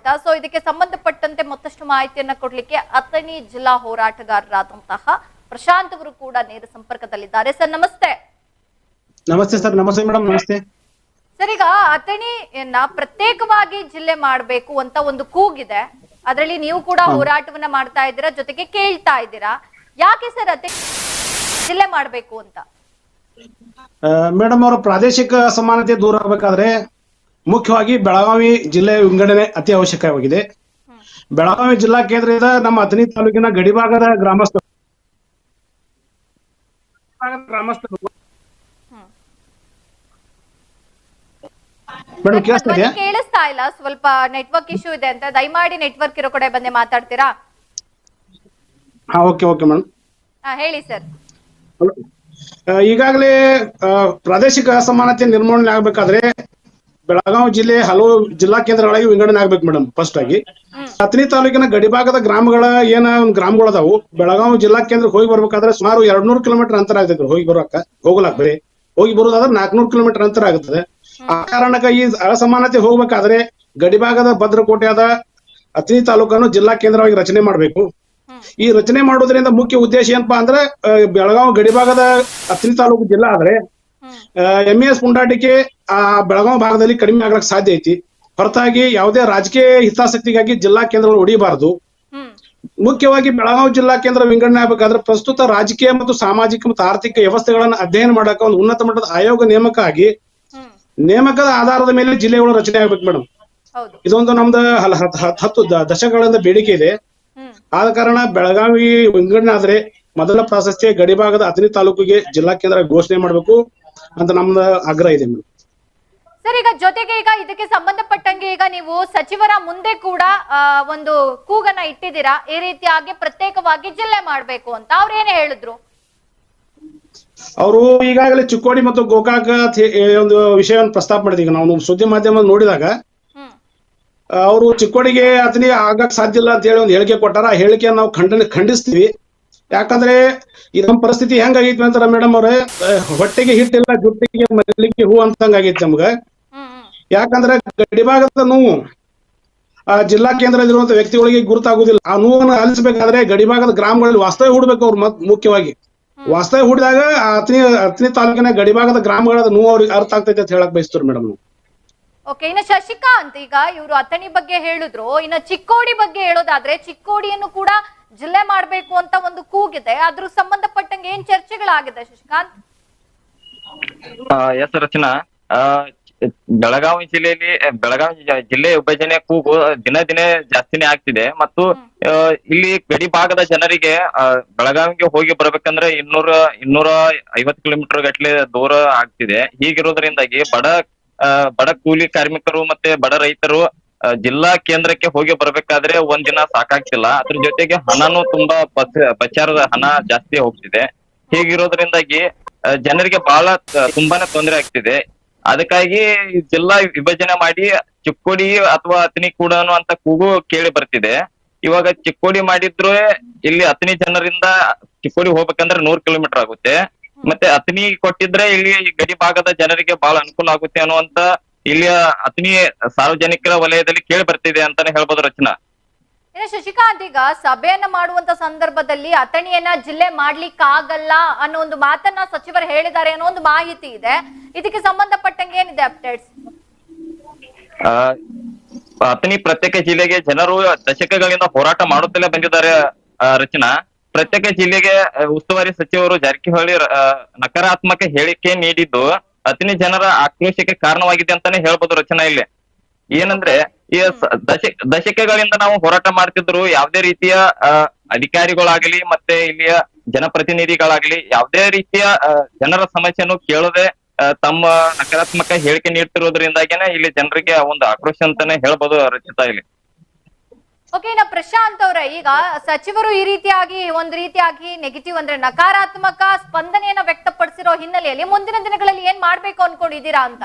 ಅಂತ. ಸೊ ಇದಕ್ಕೆ ಸಂಬಂಧಪಟ್ಟಂತೆ ಮತ್ತಷ್ಟು ಮಾಹಿತಿಯನ್ನ ಕೊಡ್ಲಿಕ್ಕೆ ಅಥಣಿ ಜಿಲ್ಲಾ ಹೋರಾಟಗಾರರಾದಂತಹ ಪ್ರಶಾಂತ್ ಅವರು ಕೂಡ ನೇರ ಸಂಪರ್ಕದಲ್ಲಿದ್ದಾರೆ. ಸರ್ ನಮಸ್ತೆ. ನಮಸ್ತೆ ಸರ್ ನಮಸ್ತೆ ಮೇಡಮ್ ನಮಸ್ತೆ. ಸರ್ ಈಗ ಅಥಣಿಯನ್ನ ಪ್ರತ್ಯೇಕವಾಗಿ ಜಿಲ್ಲೆ ಮಾಡಬೇಕು ಅಂತ ಒಂದು ಕೂಗಿದೆ. ಅದರಲ್ಲಿ ನೀವು ಕೂಡ ಹೋರಾಟವನ್ನ ಮಾಡ್ತಾ ಇದ್ದೀರಾ? ಜೊತೆಗೆ ಕೇಳ್ತಾ ಇದ್ದೀರಾ? ಯಾಕೆ ಸರ್ ಅಥಣಿ ಜಿಲ್ಲೆ ಮಾಡಬೇಕು ಅಂತ? ಮೇಡಮ್ ಅವರು ಪ್ರಾದೇಶಿಕ ಅಸಮಾನತೆ ದೂರ ಆಗಬೇಕಾದ್ರೆ ಮುಖ್ಯವಾಗಿ ಬೆಳಗಾವಿ ಜಿಲ್ಲೆ ವಿಂಗಡಣೆ ಅತಿ ಅವಶ್ಯಕವಾಗಿದೆ. ಬೆಳಗಾವಿ ಜಿಲ್ಲಾ ಕೇಂದ್ರದ ನಮ್ಮ ಅಥಣಿ ತಾಲೂಕಿನ ಗಡಿಭಾಗದ ಗ್ರಾಮಸ್ಥರು ಕೇಳಿಸ್ತಾ ಇಲ್ಲ. ಸ್ವಲ್ಪ ನೆಟ್ವರ್ಕ್ ಇಶ್ಯೂ ಇದೆ ಅಂತ ದಯಮಾಡಿ ನೆಟ್ವರ್ಕ್ ಇರೋ ಕಡೆ ಬಂದೆ ಮಾತಾಡ್ತೀರಾ? ಹಾ ಓಕೆ ಓಕೆ ಮೇಡಮ್ ಹೇಳಿ ಸರ್. ಈಗಾಗಲೇ ಪ್ರಾದೇಶಿಕ ಅಸಮಾನತೆ ನಿರ್ಮೂಲನೆ ಆಗ್ಬೇಕಾದ್ರೆ ಬೆಳಗಾವಿ ಜಿಲ್ಲೆ ಹಲವು ಜಿಲ್ಲಾ ಕೇಂದ್ರಗಳಾಗಿ ವಿಂಗಡಣೆ ಆಗ್ಬೇಕು ಮೇಡಮ್ ಫಸ್ಟ್ ಆಗಿ. ಹತ್ತನೇ ತಾಲೂಕಿನ ಗಡಿಭಾಗದ ಗ್ರಾಮಗಳ ಏನ ಒಂದ್ ಗ್ರಾಮಗಳು ಅದಾವು ಬೆಳಗಾವಿ ಜಿಲ್ಲಾ ಕೇಂದ್ರಕ್ಕೆ ಹೋಗಿ ಬರ್ಬೇಕಾದ್ರೆ ಸುಮಾರು ಎರಡ್ನೂರು ಕಿಲೋಮೀಟರ್ ಅಂತರ ಆಗ್ತೈತೆ ಹೋಗಿ ಬರೋಕ ಹೋಗ್ಲಾಕ್ ಬರೀ. ಹೋಗಿ ಬರೋದಾದ್ರೆ ನಾಲ್ಕನೂರು ಕಿಲೋಮೀಟರ್ ಅಂತರ ಆಗುತ್ತದೆ ಆ ಕಾರಣಕ್ಕ ಈ ಅಸಮಾನತೆ ಹೋಗ್ಬೇಕಾದ್ರೆ ಗಡಿಭಾಗದ ಭದ್ರಕೋಟೆಯಾದ ಹತ್ತನೇ ತಾಲೂಕನ್ನು ಜಿಲ್ಲಾ ಕೇಂದ್ರವಾಗಿ ರಚನೆ ಮಾಡಬೇಕು. ಈ ರಚನೆ ಮಾಡೋದ್ರಿಂದ ಮುಖ್ಯ ಉದ್ದೇಶ ಏನಪ್ಪಾ ಅಂದ್ರೆ ಬೆಳಗಾವಿ ಗಡಿಭಾಗದ ಹತ್ತನೇ ತಾಲೂಕು ಜಿಲ್ಲಾ ಆದ್ರೆ ಎಂ ಎಸ್ ಪುಂಡಾಟಿಕೆ ಆ ಬೆಳಗಾವಿ ಭಾಗದಲ್ಲಿ ಕಡಿಮೆ ಆಗ್ಲಕ್ ಸಾಧ್ಯ ಐತಿ. ಹೊರತಾಗಿ ಯಾವುದೇ ರಾಜಕೀಯ ಹಿತಾಸಕ್ತಿಗಾಗಿ ಜಿಲ್ಲಾ ಕೇಂದ್ರಗಳು ಹೊಡಿಬಾರದು ಮುಖ್ಯವಾಗಿ ಬೆಳಗಾವಿ ಜಿಲ್ಲಾ ಕೇಂದ್ರ ವಿಂಗಡಣೆ ಆಗಬೇಕಾದ್ರೆ ಪ್ರಸ್ತುತ ರಾಜಕೀಯ ಮತ್ತು ಸಾಮಾಜಿಕ ಮತ್ತು ಆರ್ಥಿಕ ವ್ಯವಸ್ಥೆಗಳನ್ನ ಅಧ್ಯಯನ ಮಾಡಕ ಒಂದು ಉನ್ನತ ಮಟ್ಟದ ಆಯೋಗ ನೇಮಕ ಆಗಿ ನೇಮಕದ ಆಧಾರದ ಮೇಲೆ ಜಿಲ್ಲೆಗಳು ರಚನೆ ಆಗ್ಬೇಕು ಮೇಡಮ್ ಇದೊಂದು ನಮ್ದು ಹತ್ತು ದಶಕಗಳಿಂದ ಬೇಡಿಕೆ ಇದೆ. ಆದ ಕಾರಣ ಬೆಳಗಾವಿ ವಿಂಗಡಣೆ ಆದ್ರೆ ಮೊದಲ ಪ್ರಾಶಸ್ತ್ಯ ಗಡಿಭಾಗದ ಅಥಣಿ ತಾಲೂಕಿಗೆ ಜಿಲ್ಲಾ ಕೇಂದ್ರ ಘೋಷಣೆ ಮಾಡಬೇಕು. ಅಂತ ನಮ್ದು ಆಗ್ರಹ ಇದೆ ಮೇಡಮ್. ಸರ್ ಈಗ ಜೊತೆಗೆ ಈಗ ಇದಕ್ಕೆ ಸಂಬಂಧಪಟ್ಟಂಗೆ ಈಗ ನೀವು ಸಚಿವರ ಮುಂದೆ ಕೂಡ ಒಂದು ಕೂಗನ್ನ ಇಟ್ಟಿದ್ದೀರಾ? ಈ ರೀತಿಯಾಗಿ ಪ್ರತ್ಯೇಕವಾಗಿ ಜಿಲ್ಲೆ ಮಾಡ್ಬೇಕು ಅಂತ ಅವ್ರು ಏನ್ ಹೇಳಿದ್ರು? ಅವರು ಈಗಾಗಲೇ ಚಿಕ್ಕೋಡಿ ಮತ್ತು ಗೋಕಾಕ ಒಂದು ವಿಷಯವನ್ನು ಪ್ರಸ್ತಾಪ ಮಾಡಿದೀಗ ಈಗ ನಾವು ಸುದ್ದಿ ಮಾಧ್ಯಮ ನೋಡಿದಾಗ ಅವರು ಚಿಕ್ಕೋಡಿಗೆ ಅದನ್ನೇ ಆಗಕ್ ಸಾಧ್ಯ ಇಲ್ಲ ಅಂತ ಹೇಳಿ ಒಂದು ಹೇಳಿಕೆ ಕೊಟ್ಟಾರ. ಆ ಹೇಳಿಕೆಯನ್ನು ನಾವು ಖಂಡನೆ ಖಂಡಿಸ್ತೀವಿ. ಯಾಕಂದ್ರೆ ಈ ನಮ್ಮ ಪರಿಸ್ಥಿತಿ ಹೆಂಗಾಗೈತಿ ಅಂತಾರ ಮೇಡಮ್ ಅವ್ರೆ ಹೊಟ್ಟೆಗೆ ಹಿಟ್ಟಿಲ್ಲ, ಜುಟ್ಟಿಗೆ ಮಲ್ಲಿಗೆ ಹೂ ಅಂತಂಗ ಆಗೈತಿ ನಮ್ಗ. ಯಾಕಂದ್ರೆ ಗಡಿಭಾಗದ ನೋವು, ಆ ಜಿಲ್ಲಾ ಕೇಂದ್ರದಲ್ಲಿರುವಂತ ವ್ಯಕ್ತಿಗಳಿಗೆ ಗುರುತಾಗುದಿಲ್ಲ. ಆ ನೋವನ್ನು ಆಲಿಸಬೇಕಾದ್ರೆ ಗಡಿಭಾಗದ ಗ್ರಾಮಗಳಲ್ಲಿ ವಾಸ್ತವ್ಯ ಹೂಡ್ಬೇಕು ಅವ್ರು ಮುಖ್ಯವಾಗಿ. ವಾಸ್ತವ್ಯ ಹೂಡಿದಾಗ ಅತ್ನಿ ಅಥಣಿ ತಾಲೂಕಿನ ಗಡಿಭಾಗದ ಗ್ರಾಮಗಳ ನೋವು ಅವ್ರಿಗೆ ಅರ್ಥ ಆಗ್ತೈತೆ ಅಂತ ಹೇಳಕ್ ಬಯಸ್ತಾರೆ ಮೇಡಮ್ ಓಕೆ ಇನ್ನು ಶಶಿಕಾಂತ್ ಈಗ ಇವರು ಅಥಣಿ ಬಗ್ಗೆ ಹೇಳಿದ್ರು. ಇನ್ನು ಚಿಕ್ಕೋಡಿ ಬಗ್ಗೆ ಹೇಳೋದಾದ್ರೆ ಚಿಕ್ಕೋಡಿಯನ್ನು ಕೂಡ ಜಿಲ್ಲೆ ಮಾಡಬೇಕು ಅಂತ ಒಂದು ಕೂಗಿದೆ. ಅದ್ರ ಸಂಬಂಧಪಟ್ಟಂಗೆ ಏನ್ ಚರ್ಚೆಗಳಾಗಿದೆ ಶಶಿಕಾಂತ್ ಎಸ್ ರಚನಾ. ಬೆಳಗಾವಿ ಜಿಲ್ಲೆಯಲ್ಲಿ ಬೆಳಗಾವಿ ಜಿಲ್ಲೆ ವಿಭಜನೆ ಕೂಗು ದಿನ ದಿನೇ ಜಾಸ್ತಿನೇ ಆಗ್ತಿದೆ. ಮತ್ತು ಇಲ್ಲಿ ಗಡಿ ಭಾಗದ ಜನರಿಗೆ ಬೆಳಗಾವಿಗೆ ಹೋಗಿ ಬರ್ಬೇಕಂದ್ರೆ ಇನ್ನೂರ ಇನ್ನೂರ ಐವತ್ತು ಕಿಲೋಮೀಟರ್ ಗಟ್ಲೆ ದೂರ ಆಗ್ತಿದೆ. ಹೀಗಿರೋದ್ರಿಂದಾಗಿ ಬಡ ಬಡ ಕೂಲಿ ಕಾರ್ಮಿಕರು ಮತ್ತೆ ಬಡ ರೈತರು ಜಿಲ್ಲಾ ಕೇಂದ್ರಕ್ಕೆ ಹೋಗಿ ಬರ್ಬೇಕಾದ್ರೆ ಒಂದಿನ ಸಾಕಾಗ್ತಿಲ್ಲ. ಅದ್ರ ಜೊತೆಗೆ ಹಣನು ತುಂಬಾ ಪ್ರಚಾರದ ಹಣ ಜಾಸ್ತಿ ಹೋಗ್ತಿದೆ. ಹೀಗಿರೋದ್ರಿಂದಾಗಿ ಜನರಿಗೆ ಬಹಳ ತುಂಬಾನೇ ತೊಂದರೆ ಆಗ್ತಿದೆ. ಅದಕ್ಕಾಗಿ ಜಿಲ್ಲಾ ವಿಭಜನೆ ಮಾಡಿ ಚಿಕ್ಕೋಡಿ ಅಥವಾ ಅತ್ನಿ ಕೂಡ ಅಂತ ಕೂಗು ಕೇಳಿ ಬರ್ತಿದೆ. ಇವಾಗ ಚಿಕ್ಕೋಡಿ ಮಾಡಿದ್ರು ಇಲ್ಲಿ ಅತ್ನಿ ಜನರಿಂದ ಚಿಕ್ಕೋಡಿ ಹೋಗ್ಬೇಕಂದ್ರೆ ನೂರ್ ಕಿಲೋಮೀಟರ್ ಆಗುತ್ತೆ. ಮತ್ತೆ ಅಥಣಿ ಕೊಟ್ಟಿದ್ರೆ ಇಲ್ಲಿ ಗಡಿ ಭಾಗದ ಜನರಿಗೆ ಬಹಳ ಅನುಕೂಲ ಆಗುತ್ತೆ ಅನ್ನುವಂತ ಇಲ್ಲಿಯ ಅಥಣಿ ಸಾರ್ವಜನಿಕರ ವಲಯದಲ್ಲಿ ಕೇಳಿ ಬರ್ತಿದೆ ಅಂತಾನೆ ಹೇಳ್ಬೋದು ರಚನಾ. ಇನ್ನು ಶಶಿಕಾಂತ್ ಈಗ ಸಭೆಯನ್ನ ಮಾಡುವಂತ ಸಂದರ್ಭದಲ್ಲಿ ಅಥಣಿಯನ್ನ ಜಿಲ್ಲೆ ಮಾಡ್ಲಿಕ್ಕಾಗಲ್ಲ ಅನ್ನೋ ಒಂದು ಮಾತನ್ನ ಸಚಿವರು ಹೇಳಿದ್ದಾರೆ ಅನ್ನೋ ಒಂದು ಮಾಹಿತಿ ಇದೆ. ಇದಕ್ಕೆ ಸಂಬಂಧಪಟ್ಟಂಗೆ ಏನಿದೆ ಅಪ್ಡೇಟ್ಸ್ ಅಥಣಿ ಪ್ರತ್ಯೇಕ ಜಿಲ್ಲೆಗೆ ಜನರು ದಶಕಗಳಿಂದ ಹೋರಾಟ ಮಾಡುತ್ತಲೇ ಬಂದಿದ್ದಾರೆ ರಚನಾ. ಪ್ರತ್ಯೇಕ ಜಿಲ್ಲೆಗೆ ಉಸ್ತುವಾರಿ ಸಚಿವರು ಜಾರಕಿಹೊಳಿ ನಕಾರಾತ್ಮಕ ಹೇಳಿಕೆ ನೀಡಿದ್ದು ಅತಿನಿ ಜನರ ಆಕ್ರೋಶಕ್ಕೆ ಕಾರಣವಾಗಿದೆ ಅಂತಾನೆ ಹೇಳ್ಬೋದು ರಚನಾ ಇಲ್ಲಿ ಏನಂದ್ರೆ ಈ ದಶಕ ದಶ ದಶಕಗಳಿಂದ ನಾವು ಹೋರಾಟ ಮಾಡ್ತಿದ್ರು ಯಾವುದೇ ರೀತಿಯ ಅಧಿಕಾರಿಗಳಾಗಲಿ ಮತ್ತೆ ಇಲ್ಲಿಯ ಜನಪ್ರತಿನಿಧಿಗಳಾಗಲಿ ಯಾವುದೇ ರೀತಿಯ ಜನರ ಸಮಸ್ಯೆನು ಕೇಳದೆ ತಮ್ಮ ನಕಾರಾತ್ಮಕ ಹೇಳಿಕೆ ನೀಡ್ತಿರೋದ್ರಿಂದಾಗೇನೆ ಇಲ್ಲಿ ಜನರಿಗೆ ಒಂದು ಆಕ್ರೋಶ ಅಂತಾನೆ ಹೇಳ್ಬೋದು ರಚಿತಾ ಇಲ್ಲಿ. ಓಕೆ ಇನ್ನ ಪ್ರಶಾಂತ್ ಅವರ ಈಗ ಸಚಿವರು ಈ ರೀತಿಯಾಗಿ ಒಂದು ರೀತಿಯಾಗಿ ನೆಗೆಟಿವ್ ಅಂದ್ರೆ ನಕಾರಾತ್ಮಕ ಸ್ಪಂದನೆಯನ್ನ ವ್ಯಕ್ತಪಡಿಸಿರೋ ಹಿನ್ನೆಲೆಯಲ್ಲಿ ಮುಂದಿನ ದಿನಗಳಲ್ಲಿ ಏನ್ ಮಾಡ್ಬೇಕು ಅನ್ಕೊಂಡಿದ್ದೀರಾ ಅಂತ?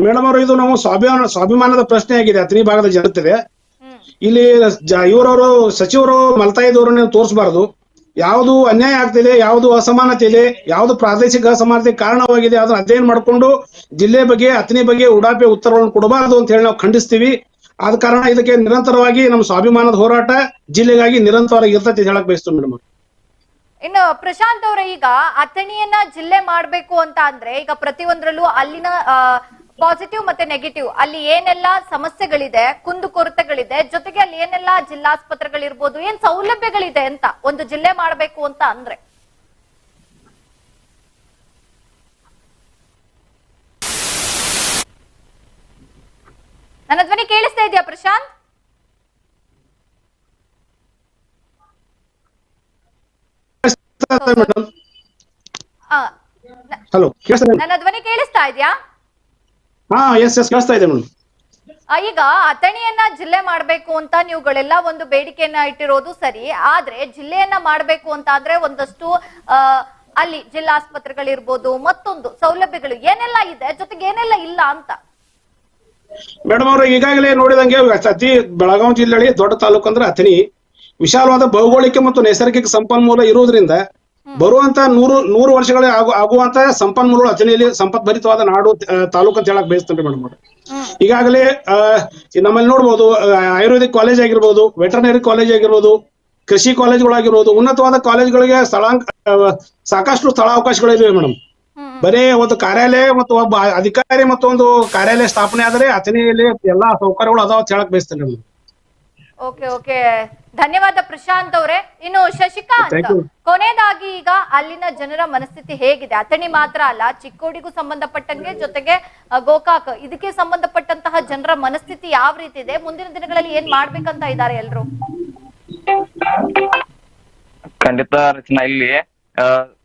ಮೇಡಮ್ ಅವರು ಇದು ನಾವು ಸ್ವಾಭಿಮಾನ ಸ್ವಾಭಿಮಾನದ ಪ್ರಶ್ನೆ ಆಗಿದೆ. ಅತ್ರಿ ಭಾಗದ ಜನತೆ ಇಲ್ಲಿ ಇವರವರು ಸಚಿವರು ಮಲ್ತಾಯಿದವರನ್ನ ತೋರಿಸಬಾರದು. ಯಾವುದು ಅನ್ಯಾಯ ಆಗ್ತಿದೆ ಯಾವುದು ಅಸಮಾನತೆ ಇದೆ ಯಾವುದು ಪ್ರಾದೇಶಿಕ ಅಸಮಾನತೆ ಕಾರಣವಾಗಿದೆ ಅದನ್ನ ಅಧ್ಯಯನ ಮಾಡಿಕೊಂಡು ಜಿಲ್ಲೆ ಬಗ್ಗೆ ಅತ್ನಿ ಬಗ್ಗೆ ಉಡಾಪೆ ಉತ್ತರಗಳನ್ನು ಕೊಡಬಾರದು ಅಂತ ಹೇಳಿ ನಾವು ಖಂಡಿಸ್ತೀವಿ. ಆದ ಕಾರಣ ಇದಕ್ಕೆ ನಿರಂತರವಾಗಿ ನಮ್ಮ ಸ್ವಾಭಿಮಾನದ ಹೋರಾಟ ಜಿಲ್ಲೆಗಾಗಿ ನಿರಂತರವಾಗಿ ಇರ್ತೈತಿ ಹೇಳಕ್ ಬಯಸ್ತು ಮೇಡಮ್. ಇನ್ನು ಪ್ರಶಾಂತ್ ಅವರ, ಈಗ ಅಥಣಿಯನ್ನ ಜಿಲ್ಲೆ ಮಾಡ್ಬೇಕು ಅಂತ ಅಂದ್ರೆ ಈಗ ಪ್ರತಿಯೊಂದರಲ್ಲೂ ಅಲ್ಲಿನ ಪಾಸಿಟಿವ್ ಮತ್ತೆ ನೆಗೆಟಿವ್ ಅಲ್ಲಿ ಏನೆಲ್ಲ ಸಮಸ್ಯೆಗಳಿದೆ, ಕುಂದು ಕೊರತೆಗಳಿದೆ, ಜೊತೆಗೆ ಅಲ್ಲಿ ಏನೆಲ್ಲ ಜಿಲ್ಲಾಸ್ಪತ್ರೆಗಳಿರ್ಬೋದು, ಏನ್ ಸೌಲಭ್ಯಗಳಿದೆ ಅಂತ ಒಂದು ಜಿಲ್ಲೆ ಮಾಡ್ಬೇಕು ಅಂತ ಅಂದ್ರೆ. ನನ್ನ ಧ್ವನಿ ಕೇಳಿಸ್ತಾ ಇದೆಯಾ ಪ್ರಶಾಂತ್? ಹಲೋ ನನ್ನ ಧ್ವನಿ ಕೇಳಿಸ್ತಾ ಇದೆಯಾ? ಹಾ ಎಸ್ ಎಸ್ ಕೇಳಿಸ್ತಾ ಇದೆ ಮೇಡಮ್ ಈಗ ಅಥಣಿಯನ್ನ ಜಿಲ್ಲೆ ಮಾಡಬೇಕು ಅಂತ ನೀವುಗಳೆಲ್ಲ ಒಂದು ಬೇಡಿಕೆಯನ್ನ ಇಟ್ಟಿರೋದು ಸರಿ ಆದ್ರೆ ಜಿಲ್ಲೆಯನ್ನ ಮಾಡಬೇಕು ಅಂತ ಆದ್ರೆ ಒಂದಷ್ಟು ಅಲ್ಲಿ ಜಿಲ್ಲಾಸ್ಪತ್ರೆಗಳಿರ್ಬೋದು ಮತ್ತೊಂದು ಸೌಲಭ್ಯಗಳು ಏನೆಲ್ಲ ಇದೆ ಜೊತೆಗೆ ಏನೆಲ್ಲ ಇಲ್ಲ ಅಂತ? ಮೇಡಮ್ ಅವ್ರ ಈಗಾಗಲೇ ನೋಡಿದಂಗೆ ಅತಿ ಬೆಳಗಾವಿ ಜಿಲ್ಲೆಯಲ್ಲಿ ದೊಡ್ಡ ತಾಲೂಕು ಅಂದ್ರೆ ಅಥಣಿ. ವಿಶಾಲವಾದ ಭೌಗೋಳಿಕ ಮತ್ತು ನೈಸರ್ಗಿಕ ಸಂಪನ್ಮೂಲ ಇರುವುದರಿಂದ ಬರುವಂತ ನೂರು ನೂರು ವರ್ಷಗಳ ಆಗು ಆಗುವಂತ ಸಂಪನ್ಮೂಲಗಳು ಅಥಣಿಯಲ್ಲಿ ಸಂಪದ್ಭರಿತವಾದ ನಾಡು ತಾಲೂಕು ಅಂತ ಹೇಳಕ್ ಬಯಸ್ತೇನೆ ಮೇಡಮ್ ಅವರು. ಈಗಾಗಲೇ ನಮ್ಮಲ್ಲಿ ನೋಡ್ಬೋದು ಆಯುರ್ವೇದಿಕ್ ಕಾಲೇಜ್ ಆಗಿರ್ಬೋದು ವೆಟರ್ನರಿ ಕಾಲೇಜ್ ಆಗಿರ್ಬೋದು ಕೃಷಿ ಕಾಲೇಜುಗಳಾಗಿರ್ಬೋದು ಉನ್ನತವಾದ ಕಾಲೇಜುಗಳಿಗೆ ಸ್ಥಳಾಂಕ ಸಾಕಷ್ಟು ಸ್ಥಳಾವಕಾಶಗಳಿವೆ ಮೇಡಮ್. ಬರೇ ಒಂದು ಕಾರ್ಯಾಲಯ ಮತ್ತು ಒಬ್ಬ ಅಧಿಕಾರಿ ಮತ್ತು ಒಂದು ಕಾರ್ಯಾಲಯ ಸ್ಥಾಪನೆ ಆದ್ರೆ ಅಥಣಿಯಲ್ಲಿ ಎಲ್ಲಾ ಸೌಕರ್ಯಗಳು ಅದಾವ ಅಂತ ಹೇಳಕ್ ಬಯಸ್ತೇನೆ ಓಕೆ ಓಕೆ. ಧನ್ಯವಾದ ಪ್ರಶಾಂತ್ ಅವರೇ. ಇನ್ನು ಶಶಿಕಾಂತ್. ಕೊನೆಯದಾಗಿ ಈಗ ಅಲ್ಲಿನ ಜನರ ಮನಸ್ಥಿತಿ ಹೇಗಿದೆ? ಅಥಣಿ ಮಾತ್ರ ಅಲ್ಲ ಚಿಕ್ಕೋಡಿಗೂ ಸಂಬಂಧಪಟ್ಟಂಗೆ ಜೊತೆಗೆ ಗೋಕಾಕ್. ಇದಕ್ಕೆ ಸಂಬಂಧಪಟ್ಟಂತಹ ಜನರ ಮನಸ್ಥಿತಿ ಯಾವ ರೀತಿ ಇದೆ? ಮುಂದಿನ ದಿನಗಳಲ್ಲಿ ಏನ್ ಮಾಡ್ಬೇಕಂತ ಇದಾರೆ ಎಲ್ರು? ಖಂಡಿತ ರಚನಾ ಇಲ್ಲಿ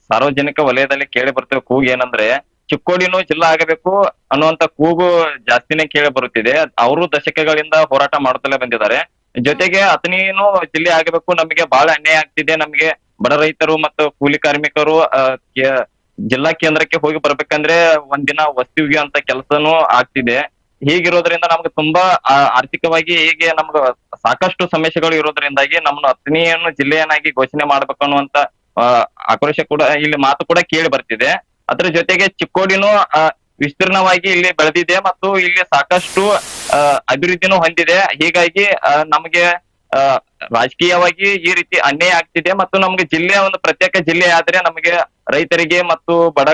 ಸಾರ್ವಜನಿಕ ವಲಯದಲ್ಲಿ ಕೇಳಿ ಬರ್ತೇವೆ ಕೂಗು ಏನಂದ್ರೆ, ಚಿಕ್ಕೋಡಿನೂ ಜಿಲ್ಲಾ ಆಗಬೇಕು ಅನ್ನುವಂತ ಕೂಗು ಜಾಸ್ತಿನೇ ಕೇಳಿ ಬರುತ್ತಿದೆ. ಅವರು ದಶಕಗಳಿಂದ ಹೋರಾಟ ಮಾಡುತ್ತಲೇ ಬಂದಿದ್ದಾರೆ. ಜೊತೆಗೆ ಅಥಣಿನೂ ಜಿಲ್ಲೆ ಆಗಬೇಕು, ನಮಗೆ ಬಹಳ ಅನ್ಯಾಯ ಆಗ್ತಿದೆ, ನಮಗೆ ಬಡ ರೈತರು ಮತ್ತು ಕೂಲಿ ಕಾರ್ಮಿಕರು ಜಿಲ್ಲಾ ಕೇಂದ್ರಕ್ಕೆ ಹೋಗಿ ಬರ್ಬೇಕಂದ್ರೆ ಒಂದಿನ ವಸ್ತುವಿಗೆ ಅಂತ ಕೆಲಸನೂ ಆಗ್ತಿದೆ. ಹೀಗಿರೋದ್ರಿಂದ ನಮ್ಗೆ ತುಂಬಾ ಆರ್ಥಿಕವಾಗಿ ಹೀಗೆ ನಮ್ಗೆ ಸಾಕಷ್ಟು ಸಮಸ್ಯೆಗಳು ಇರೋದ್ರಿಂದಾಗಿ ನಮ್ಮನ್ನು ಅತ್ನಿಯನ್ನು ಜಿಲ್ಲೆಯನ್ನಾಗಿ ಘೋಷಣೆ ಮಾಡ್ಬೇಕು ಅನ್ನುವಂತ ಆಕ್ರೋಶ ಕೂಡ ಇಲ್ಲಿ ಮಾತು ಕೂಡ ಕೇಳಿ ಬರ್ತಿದೆ. ಅದರ ಜೊತೆಗೆ ಚಿಕ್ಕೋಡಿನೂ ವಿಸ್ತೀರ್ಣವಾಗಿ ಇಲ್ಲಿ ಬೆಳೆದಿದೆ ಮತ್ತು ಇಲ್ಲಿ ಸಾಕಷ್ಟು ಅಭಿವೃದ್ಧಿನೂ ಹೊಂದಿದೆ. ಹೀಗಾಗಿ ನಮಗೆ ರಾಜಕೀಯವಾಗಿ ಈ ರೀತಿ ಅನ್ಯಾಯ ಆಗ್ತಿದೆ ಮತ್ತು ನಮ್ಗೆ ಜಿಲ್ಲೆಯ ಒಂದು ಪ್ರತ್ಯೇಕ ಜಿಲ್ಲೆ ಆದ್ರೆ ನಮಗೆ ರೈತರಿಗೆ ಮತ್ತು ಬಡ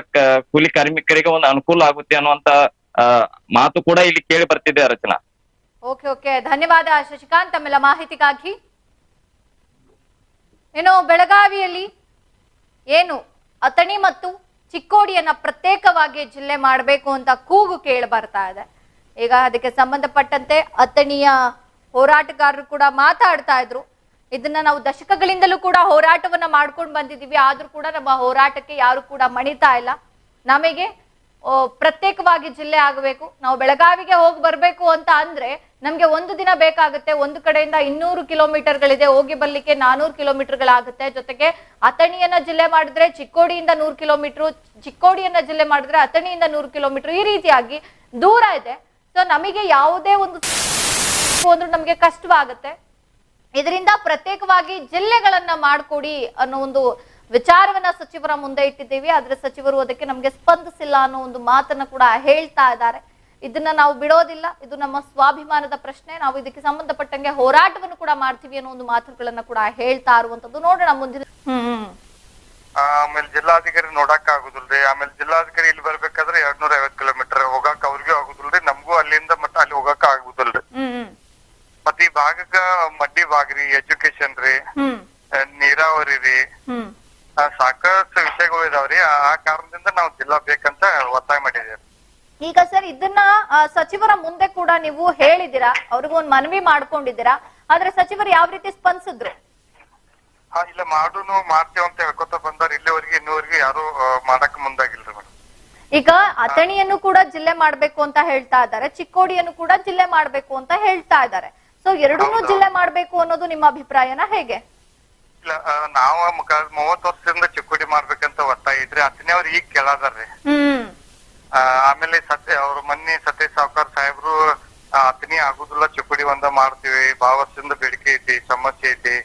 ಕೂಲಿ ಕಾರ್ಮಿಕರಿಗೆ ಒಂದು ಅನುಕೂಲ ಆಗುತ್ತೆ ಅನ್ನುವಂತ ಮಾತು ಕೂಡ ಇಲ್ಲಿ ಕೇಳಿ ಬರ್ತಿದೆ ರಚನಾ. Okay okay. ಧನ್ಯವಾದ ಶಶಿಕಾಂತ್ ತಮ್ಮೆಲ್ಲ ಮಾಹಿತಿಗಾಗಿ. ಏನೋ ಬೆಳಗಾವಿಯಲ್ಲಿ ಏನು? ಅಥಣಿ ಮತ್ತು ಚಿಕ್ಕೋಡಿಯನ್ನ ಪ್ರತ್ಯೇಕವಾಗಿ ಜಿಲ್ಲೆ ಮಾಡಬೇಕು ಅಂತ ಕೂಗು ಕೇಳಿ ಬರ್ತಾ ಇದೆ. ಈಗ ಅದಕ್ಕೆ ಸಂಬಂಧಪಟ್ಟಂತೆ ಅಥಣಿಯ ಹೋರಾಟಗಾರರು ಕೂಡ ಮಾತಾಡ್ತಾ ಇದ್ರು. ಇದನ್ನ ನಾವು ದಶಕಗಳಿಂದಲೂ ಕೂಡ ಹೋರಾಟವನ್ನ ಮಾಡ್ಕೊಂಡು ಬಂದಿದ್ದೀವಿ. ಆದ್ರೂ ಕೂಡ ನಮ್ಮ ಹೋರಾಟಕ್ಕೆ ಯಾರು ಕೂಡ ಮಣಿತಾ ಇಲ್ಲ. ನಮಗೆ ಪ್ರತ್ಯೇಕವಾಗಿ ಜಿಲ್ಲೆ ಆಗಬೇಕು. ನಾವು ಬೆಳಗಾವಿಗೆ ಹೋಗಿ ಬರಬೇಕು ಅಂತ ಅಂದ್ರೆ ನಮ್ಗೆ ಒಂದು ದಿನ ಬೇಕಾಗುತ್ತೆ, ಒಂದು ಕಡೆಯಿಂದ ಇನ್ನೂರು ಕಿಲೋಮೀಟರ್ಗಳಿದೆ, ಹೋಗಿ ಬರ್ಲಿಕ್ಕೆ ನಾನೂರು ಕಿಲೋಮೀಟರ್ಗಳಾಗುತ್ತೆ. ಜೊತೆಗೆ ಅಥಣಿಯನ್ನ ಜಿಲ್ಲೆ ಮಾಡಿದ್ರೆ ಚಿಕ್ಕೋಡಿಯಿಂದ ನೂರು ಕಿಲೋಮೀಟರ್, ಚಿಕ್ಕೋಡಿಯನ್ನ ಜಿಲ್ಲೆ ಮಾಡಿದ್ರೆ ಅಥಣಿಯಿಂದ ನೂರು ಕಿಲೋಮೀಟರ್ ಈ ರೀತಿಯಾಗಿ ದೂರ ಇದೆ. ಸೊ ನಮಗೆ ಯಾವುದೇ ಒಂದು ಅಂದ್ರೆ ನಮಗೆ ಕಷ್ಟವಾಗುತ್ತೆ. ಇದರಿಂದ ಪ್ರತ್ಯೇಕವಾಗಿ ಜಿಲ್ಲೆಗಳನ್ನ ಮಾಡಿಕೊಡಿ ಅನ್ನೋ ಒಂದು ವಿಚಾರವನ್ನ ಸಚಿವರ ಮುಂದೆ ಇಟ್ಟಿದ್ದೀವಿ. ಆದ್ರೆ ಸಚಿವರು ಅದಕ್ಕೆ ನಮ್ಗೆ ಸ್ಪಂದಿಸಿಲ್ಲ ಅನ್ನೋ ಒಂದು ಮಾತನ್ನ ಕೂಡ ಹೇಳ್ತಾ ಇದ್ದಾರೆ. ಇದನ್ನ ನಾವು ಬಿಡೋದಿಲ್ಲ. ಇದು ನಮ್ಮ ಸ್ವಾಭಿಮಾನದ ಪ್ರಶ್ನೆ. ನಾವು ಇದಕ್ಕೆ ಸಂಬಂಧಪಟ್ಟಂಗೆ ಹೋರಾಟವನ್ನು ಕೂಡ ಮಾಡ್ತೀವಿ ಅನ್ನೋ ಒಂದು ಮಾತುಗಳನ್ನ ಕೂಡ ಹೇಳ್ತಾ ಇರುವಂತದ್ದು ನೋಡೋಣ ಮುಂದಿನ ಹ್ಮ್ ಆಮೇಲೆ ಜಿಲ್ಲಾಧಿಕಾರಿ ನೋಡಕ್ ಆಗುದಿಲ್ರಿ. ಆಮೇಲೆ ಜಿಲ್ಲಾಧಿಕಾರಿ ಇಲ್ಲಿ ಬರ್ಬೇಕಾದ್ರೆ ಎರಡ್ನೂರ ಐವತ್ ಕಿಲೋಮೀಟರ್. ಹೋಗಾಕ ಅವ್ರಿಗೂ ಆಗುದಿಲ್ರಿ. ನಮಗೂ ಅಲ್ಲಿಂದ ಮತ್ತ ಅಲ್ಲಿ ಹೋಗಾಕ ಆಗುದಿಲ್ರಿ. ಮತ್ತೆ ಈ ಭಾಗಕ್ಕ ಮಡ್ಡಿ ಭಾಗ ರೀ ಎಜುಕೇಶನ್ ರೀ ನೀರಾವರಿ ರೀ. ಸಾಕಷ್ಟು ವಿಷಯಗಳು ಇದಾವ್ರಿ. ಆ ಆ ಕಾರಣದಿಂದ ನಾವು ಜಿಲ್ಲಾ ಬೇಕಂತ ಒತ್ತಾಯ ಮಾಡಿದೇವೆ ಈಗ ಸರ್ ಇದನ್ನ ಸಚಿವರ ಮುಂದೆ ಕೂಡ ನೀವು ಹೇಳಿದಿರಾ ಅವ್ರಿಗೂ ಒಂದು ಮನವಿ ಮಾಡ್ಕೊಂಡಿದ್ದೀರಾ? ಆದ್ರೆ ಸಚಿವರು ಯಾವ ರೀತಿ ಸ್ಪಂದಿಸಿದ್ರು? ಇಲ್ಲ ಮಾಡುನು ಮಾಡ್ತೇವೆ ಅಂತ ಹೇಳ್ಕೊತ ಬಂದಾರ. ಇಲ್ಲಿವರೆಗೆ ಇನ್ನೂವರೆಗೆ ಯಾರು ಮಾಡಕ್ ಮುಂದಾಗಿಲ್ರಿ ಮೇಡಮ್. ಈಗ ಅಥಣಿಯನ್ನು ಕೂಡ ಜಿಲ್ಲೆ ಮಾಡ್ಬೇಕು ಅಂತ ಹೇಳ್ತಾ ಇದ್ದಾರೆ. ಚಿಕ್ಕೋಡಿಯನ್ನು ಕೂಡ ಜಿಲ್ಲೆ ಮಾಡ್ಬೇಕು ಅಂತ ಹೇಳ್ತಾ ಇದ್ದಾರೆ. ಸೊ ಎರಡನ್ನೂ ಜಿಲ್ಲೆ ಮಾಡ್ಬೇಕು ಅನ್ನೋದು ನಿಮ್ಮ ಅಭಿಪ್ರಾಯನ ಹೇಗೆ? ಇಲ್ಲ ನಾವು ಮೂವತ್ ವರ್ಷದಿಂದ ಚಿಕ್ಕೋಡಿ ಮಾಡ್ಬೇಕಂತ ಒತ್ತಾಯ ಇದ್ರೆ ಅಥಣಿ ಅವ್ರು ಈಗ ಕೇಳಾದಾರ್ರಿ. ಆಮೇಲೆ ಸತ್ಯ ಅವ್ರ ಮೊನ್ನೆ ಸತ್ಯ ಸಾವ್ಕಾರ್ ಸಾಹೇಬ್ರು ಅತ್ನಿ ಆಗುದಿಲ್ಲ ಚುಕ್ಕುಡಿ ಒಂದ ಮಾಡ್ತೀವಿ ಭಾಳ ವರ್ಷದಿಂದ ಬೇಡಿಕೆ ಐತಿ ಸಮಸ್ಯೆ ಐತಿ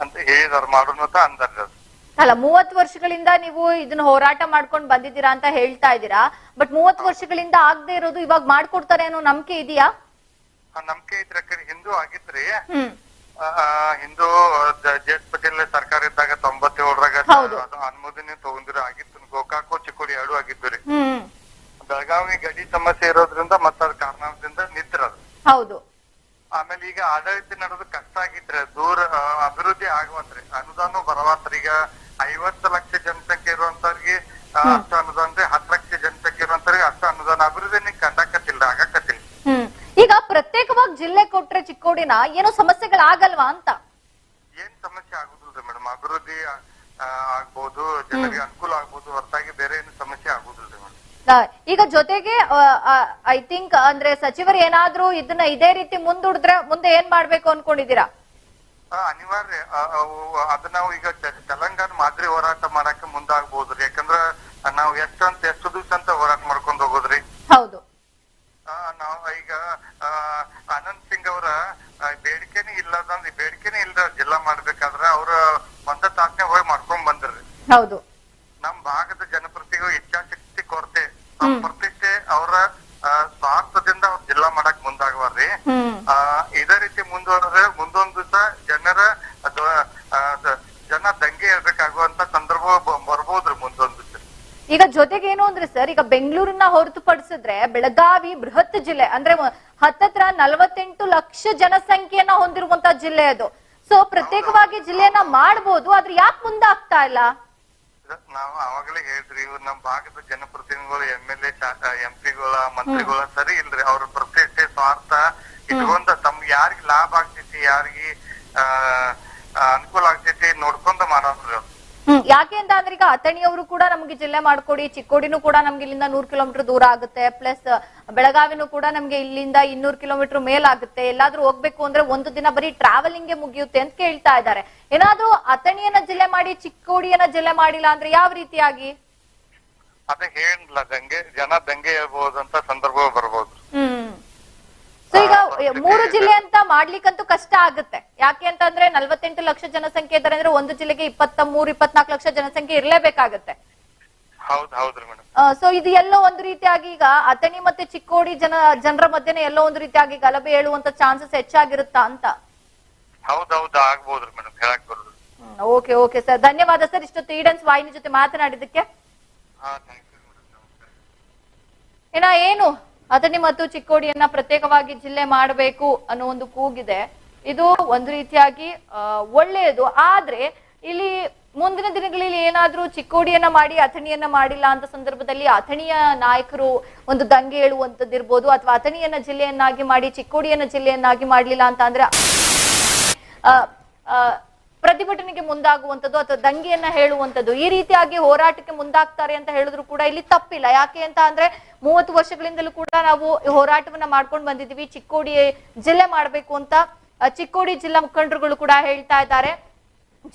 ಅಂತ ಹೇಳಿದಾರ ಮಾಡೋಣ ಅಂತ ಅಂದಾರ ಅದು ಅಲ್ಲ ಮೂವತ್ ವರ್ಷಗಳಿಂದ ನೀವು ಇದನ್ನ ಹೋರಾಟ ಮಾಡ್ಕೊಂಡು ಬಂದಿದ್ದೀರಾ ಅಂತ ಹೇಳ್ತಾ ಇದ್ದೀರಾ ಬಟ್ ಮೂವತ್ ವರ್ಷಗಳಿಂದ ಆಗದೆ ಇರೋದು ಇವಾಗ ಮಾಡ್ಕೊಡ್ತಾರೆ ಅನ್ನೋ ನಂಬಿಕೆ ಇದೆಯಾ? ನಂಬಿಕೆ ಐತ್ರಿ ಕಡೆ ಹಿಂದೂ ಆಗಿತ್ರಿ ಹಿಂದೂ ಜೇಸ್ ಪಟೇಲ್ ಸರ್ಕಾರ ಇದ್ದಾಗ ತೊಂಬತ್ತೇಳರಾಗ ಅನುಮೋದನೆ ತಗೊಂಡಿರೋ ಆಗಿತ್ತು ಗೋಕಾಕು ಚಿಕ್ಕೋಡಿ ಎರಡು ಆಗಿದ್ದು ರೀ. ಗಡಿ ಸಮಸ್ಯೆ ಇರೋದ್ರಿಂದ ಮತ್ತ ಅದ್ ಕಾರಣದಿಂದ ನಿಂತಿರೋದು ಹೌದು. ಆಮೇಲೆ ಈಗ ಆಡಳಿತ ನಡೆದು ಕಷ್ಟ ಆಗಿದ್ರೆ ದೂರ ಆ, ಅಭಿವೃದ್ಧಿ ಆಗುವಂತ್ರಿ ಅನುದಾನ ಬರವಾತ್ರಿ ಈಗ ಐವತ್ತು ಲಕ್ಷ ಜನಸಂಖ್ಯೆ ಇರುವಂತವ್ರಿಗೆ ಆ, ಅಷ್ಟು ಅನುದಾನ ರೀ ಹತ್ತು ಲಕ್ಷ ಜನಸಂಖ್ಯೆ ಇರುವಂತವ್ರಿಗೆ ಅಷ್ಟು ಅನುದಾನ ಅಭಿವೃದ್ಧಿ ಕಂಡಾಕತ್ತಿಲ್ಲ ಆಗಕತ್ತಿಲ್ಲ. ಹ್ಮ್. ಈಗ ಪ್ರತ್ಯೇಕವಾಗಿ ಜಿಲ್ಲೆ ಕೊಟ್ರೆ ಚಿಕ್ಕೋಡಿನ ಏನೋ ಸಮಸ್ಯೆಗಳಾಗಲ್ವಾ ಅಂತ? ಏನ್ ಸಮಸ್ಯೆ ಆಗುದಿಲ್ರಿ ಮೇಡಮ್? ಅಭಿವೃದ್ಧಿ ಆ, ಆಗ್ಬೋದು ಜನರಿಗೆ ಅನುಕೂಲ ಆಗ್ಬೋದು ಹೊರತಾಗಿ ಬೇರೆ ಏನು ಸಮಸ್ಯೆ ಆಗುದಿಲ್ರಿ ಮೇಡಮ್? ಈಗ ಜೊತೆಗೆ ಐ ಥಿಂಕ್ ಅಂದ್ರೆ ಸಚಿವರು ಏನಾದ್ರೂ ಇದನ್ನ ಇದೇ ರೀತಿ ಮುಂದೂಡಿದ್ರೆ ಮುಂದೆ ಏನ್ ಮಾಡ್ಬೇಕು ಅನ್ಕೊಂಡಿದ್ದೀರಾ? ಅನಿವಾರ್ಯ. ಅದನ್ನ ನಾವು ಈಗ ತೆಲಂಗಾಣ ಮಾದರಿ ಹೋರಾಟ ಮಾಡಕ್ಕೆ ಮುಂದಾಗ್ಬೋದ್ರಿ. ಯಾಕಂದ್ರ ನಾವು ಎಷ್ಟಂತ ಎಷ್ಟು ದಿವಸ ಅಂತ ಹೋರಾಟ ಮಾಡ್ಕೊಂಡು ಹೋಗೋದ್ರಿ? ಹೌದು. ನಾವು ನಾವ್ ಈಗ ಆನಂದ್ ಸಿಂಗ್ ಅವರ ಬೇಡಿಕೆನೇ ಇಲ್ಲದಂದ್ರೆ ಬೇಡಿಕೆನೇ ಇಲ್ಲದ ಜಿಲ್ಲಾ ಮಾಡ್ಬೇಕಾದ್ರ ಅವ್ರ ಒಂದ ತಾಸನೆ ಹೋಗಿ ಮಾಡ್ಕೊಂಡ್ ಬಂದ್ರಿ. ಹೌದು ನಮ್ ಭಾಗದ ಜನಪ್ರತಿನಿಧಿಗಳು ಇಚ್ಛಾಶಕ್ತಿ ಕೊರತೆ ಆ ಅವರ ಸ್ವಾರ್ಥದಿಂದ ಅವ್ರ ಜಿಲ್ಲಾ ಮಾಡಕ್ ಮುಂದಾಗವಾರ್ರಿ. ಆ, ಇದೇ ರೀತಿ ಮುಂದುವರೆದ್ರೆ ಮುಂದೊಂದು ದಿವಸ ಜನರ ಅಥವಾ ಜನ ದಂಗೆ ಇರ್ಬೇಕಾಗುವಂತ ಸಂದರ್ಭ ಬರ್ಬೋದ್ರಿ ಮುಂದೊಂದು ದಿವಸ. ಈಗ ಜೊತೆಗೆ ಏನು ಅಂದ್ರೆ ಸರ್ ಈಗ ಬೆಂಗಳೂರನ್ನ ಹೊರತುಪಡಿಸಿದ್ರೆ ಬೆಳಗಾವಿ ಬೃಹತ್ ಜಿಲ್ಲೆ ಅಂದ್ರೆ ಹತ್ತತ್ರ ನಲವತ್ತೆಂಟು ಲಕ್ಷ ಜನಸಂಖ್ಯೆಯನ್ನ ಹೊಂದಿರುವಂತ ಜಿಲ್ಲೆ ಅದು. ಸೊ ಪ್ರತ್ಯೇಕವಾಗಿ ಜಿಲ್ಲೆಯನ್ನ ಮಾಡಬಹುದು ಆದ್ರೆ ಯಾಕೆ ಮುಂದಾಗ್ತಾ ಇಲ್ಲ? ನಾವು ಅವಾಗಲೇ ಹೇಳಿದ್ರಿ ಇವ್ರು ನಮ್ ಭಾಗದ ಜನಪ್ರತಿನಿಧಿಗಳು MLA ಎಲ್ ಎ ಎಂ ಪಿಗಳ ಮಂತ್ರಿಗಳ ಸರಿ ಇಲ್ರಿ ಅವ್ರ ಪ್ರತಿಷ್ಠೆ ಸ್ವಾರ್ಥ ಇಟ್ಕೊಂಡ ತಮ್ಗ್ ಯಾರಿಗ್ ಲಾಭ ಆಗ್ತೇತಿ ಯಾರಿಗಿ ಆ ಅನುಕೂಲ ಆಗ್ತೇತಿ ನೋಡ್ಕೊಂಡ ಮಾಡೋದ್ರಿ ಅವ್ರು. ಯಾಕೆ ಅಂತ ಅಂದ್ರೆ ಈಗ ಅಥಣಿಯವರು ಕೂಡ ನಮ್ಗೆ ಜಿಲ್ಲೆ ಮಾಡ್ಕೊಡಿ ಚಿಕ್ಕೋಡಿನೂ ಕೂಡ ನಮ್ಗೆ ಇಲ್ಲಿಂದ ನೂರ್ ಕಿಲೋಮೀಟರ್ ದೂರ ಆಗುತ್ತೆ. ಪ್ಲಸ್ ಬೆಳಗಾವಿನೂ ಕೂಡ ನಮ್ಗೆ ಇಲ್ಲಿಂದ ಇನ್ನೂರ್ ಕಿಲೋಮೀಟರ್ ಮೇಲಾಗುತ್ತೆ ಎಲ್ಲಾದ್ರೂ ಹೋಗ್ಬೇಕು ಅಂದ್ರೆ ಒಂದು ದಿನ ಬರೀ ಟ್ರಾವೆಲಿಂಗ್ ಮುಗಿಯುತ್ತೆ ಅಂತ ಕೇಳ್ತಾ ಇದ್ದಾರೆ. ಏನಾದ್ರೂ ಅಥಣಿಯನ್ನ ಜಿಲ್ಲೆ ಮಾಡಿ ಚಿಕ್ಕೋಡಿಯನ್ನ ಜಿಲ್ಲೆ ಮಾಡಿಲ್ಲ ಅಂದ್ರೆ ಯಾವ ರೀತಿಯಾಗಿ? ಅದೇ ಹೇಳಿಲ್ಲ ದಂಗೆ ಜನ ದಂಗೆ ಹೇಳ್ಬಹುದಂತ ಸಂದರ್ಭ ಬರ್ಬೋದು. ಸೊ ಈಗ ಮೂರು ಜಿಲ್ಲೆ ಅಂತ ಮಾಡ್ಲಿಕ್ಕಂತೂ ಕಷ್ಟ ಆಗುತ್ತೆ. ಯಾಕೆ ಅಂತಂದ್ರೆ ನಲ್ವತ್ತೆಂಟು ಲಕ್ಷ ಜನಸಂಖ್ಯೆ ಇದ್ದಾರೆ ಅಂದ್ರೆ ಒಂದು ಜಿಲ್ಲೆಗೆ ಇಪ್ಪತ್ತ ಮೂರು ಇಪ್ಪತ್ನಾಲ್ಕು ಲಕ್ಷ ಜನಸಂಖ್ಯೆ ಇರ್ಲೇಬೇಕಾಗತ್ತೆ. ಸೊ ಇದು ಎಲ್ಲೋ ಒಂದು ರೀತಿಯಾಗಿ ಈಗ ಅಥಣಿ ಮತ್ತೆ ಚಿಕ್ಕೋಡಿ ಜನ ಜನರ ಮಧ್ಯೆ ಎಲ್ಲೋ ಒಂದು ರೀತಿಯಾಗಿ ಗಲಭೆ ಹೇಳುವಂತ ಚಾನ್ಸಸ್ ಹೆಚ್ಚಾಗಿರುತ್ತಾ ಅಂತ. Okay okay sir. ಧನ್ಯವಾದ ಸರ್ ಇಷ್ಟೊತ್ತು ಈಡನ್ಸ್ ವಾಹಿನಿ ಜೊತೆ ಮಾತನಾಡಿದಕ್ಕೆ ಏನ ಏನು? ಅಥಣಿ ಮತ್ತು ಚಿಕ್ಕೋಡಿಯನ್ನ ಪ್ರತ್ಯೇಕವಾಗಿ ಜಿಲ್ಲೆ ಮಾಡಬೇಕು ಅನ್ನೋ ಒಂದು ಕೂಗಿದೆ. ಇದು ಒಂದು ರೀತಿಯಾಗಿ ಒಳ್ಳೆಯದು. ಆದ್ರೆ ಇಲ್ಲಿ ಮುಂದಿನ ದಿನಗಳಲ್ಲಿ ಏನಾದ್ರೂ ಚಿಕ್ಕೋಡಿಯನ್ನ ಮಾಡಿ, ಅಥಣಿಯನ್ನ ಮಾಡಿಲ್ಲ ಅಂತ ಸಂದರ್ಭದಲ್ಲಿ ಅಥಣಿಯ ನಾಯಕರು ಒಂದು ದಂಗೆ ಹೇಳುವಂತದ್ದಿರ್ಬೋದು, ಅಥವಾ ಅಥಣಿಯನ್ನ ಜಿಲ್ಲೆಯನ್ನಾಗಿ ಮಾಡಿ, ಚಿಕ್ಕೋಡಿಯನ್ನ ಜಿಲ್ಲೆಯನ್ನಾಗಿ ಮಾಡ್ಲಿಲ್ಲ ಅಂತ ಅಂದ್ರೆ ಪ್ರತಿಭಟನೆಗೆ ಮುಂದಾಗುವಂಥದ್ದು ಅಥವಾ ದಂಗೆಯನ್ನ ಹೇಳುವಂಥದ್ದು ಈ ರೀತಿಯಾಗಿ ಹೋರಾಟಕ್ಕೆ ಮುಂದಾಗ್ತಾರೆ ಅಂತ ಹೇಳಿದ್ರು ಕೂಡ ಇಲ್ಲಿ ತಪ್ಪಿಲ್ಲ. ಯಾಕೆ ಅಂತ ಅಂದ್ರೆ ಮೂವತ್ತು ವರ್ಷಗಳಿಂದಲೂ ಕೂಡ ನಾವು ಹೋರಾಟವನ್ನ ಮಾಡ್ಕೊಂಡು ಬಂದಿದ್ದೀವಿ. ಚಿಕ್ಕೋಡಿ ಜಿಲ್ಲೆ ಮಾಡ್ಬೇಕು ಅಂತ ಚಿಕ್ಕೋಡಿ ಜಿಲ್ಲಾ ಮುಖಂಡರುಗಳು ಕೂಡ ಹೇಳ್ತಾ ಇದ್ದಾರೆ.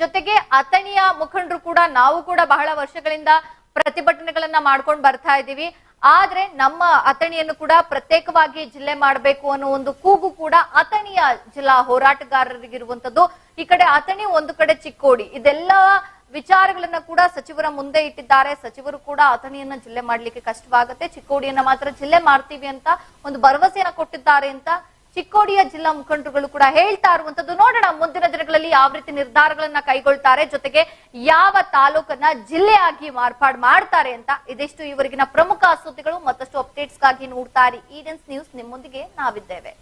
ಜೊತೆಗೆ ಅಥಣಿಯ ಮುಖಂಡರು ಕೂಡ ನಾವು ಕೂಡ ಬಹಳ ವರ್ಷಗಳಿಂದ ಪ್ರತಿಭಟನೆಗಳನ್ನ ಮಾಡ್ಕೊಂಡು ಬರ್ತಾ ಇದ್ದೀವಿ. ಆದ್ರೆ ನಮ್ಮ ಅಥಣಿಯನ್ನು ಕೂಡ ಪ್ರತ್ಯೇಕವಾಗಿ ಜಿಲ್ಲೆ ಮಾಡಬೇಕು ಅನ್ನೋ ಒಂದು ಕೂಗು ಕೂಡ ಅಥಣಿಯ ಜಿಲ್ಲಾ ಹೋರಾಟಗಾರರಿಗಿರುವಂತದ್ದು ಈ ಕಡೆ ಅಥಣಿ ಒಂದು ಕಡೆ ಚಿಕ್ಕೋಡಿ. ಇದೆಲ್ಲ ವಿಚಾರಗಳನ್ನ ಕೂಡ ಸಚಿವರ ಮುಂದೆ ಇಟ್ಟಿದ್ದಾರೆ. ಸಚಿವರು ಕೂಡ ಅಥಣಿಯನ್ನ ಜಿಲ್ಲೆ ಮಾಡ್ಲಿಕ್ಕೆ ಕಷ್ಟವಾಗುತ್ತೆ. ಚಿಕ್ಕೋಡಿಯನ್ನ ಮಾತ್ರ ಜಿಲ್ಲೆ ಮಾಡ್ತೀವಿ ಅಂತ ಒಂದು ಭರವಸೆಯನ್ನ ಕೊಟ್ಟಿದ್ದಾರೆ ಅಂತ ಚಿಕ್ಕೋಡಿಯ ಜಿಲ್ಲಾ ಮುಖಂಡರುಗಳು ಕೂಡ ಹೇಳ್ತಾ ಇರುವಂತದ್ದು. ನೋಡೋಣ ಮುಂದಿನ ದಿನಗಳಲ್ಲಿ ಯಾವ ರೀತಿ ನಿರ್ಧಾರಗಳನ್ನ ಕೈಗೊಳ್ತಾರೆ. ಜೊತೆಗೆ ಯಾವ ತಾಲೂಕನ್ನ ಜಿಲ್ಲೆಯಾಗಿ ಮಾರ್ಪಾಡು ಮಾಡ್ತಾರೆ ಅಂತ ಇದಿಷ್ಟು ಇವರಿಗಿನ ಪ್ರಮುಖ ಸುದ್ದಿಗಳು. ಮತ್ತಷ್ಟು ಅಪ್ಡೇಟ್ಸ್ಗಾಗಿ ನೋಡ್ತಾರೆ ಈಡೆನ್ಸ್ ನ್ಯೂಸ್ ನಿಮ್ಮೊಂದಿಗೆ ನಾವಿದ್ದೇವೆ.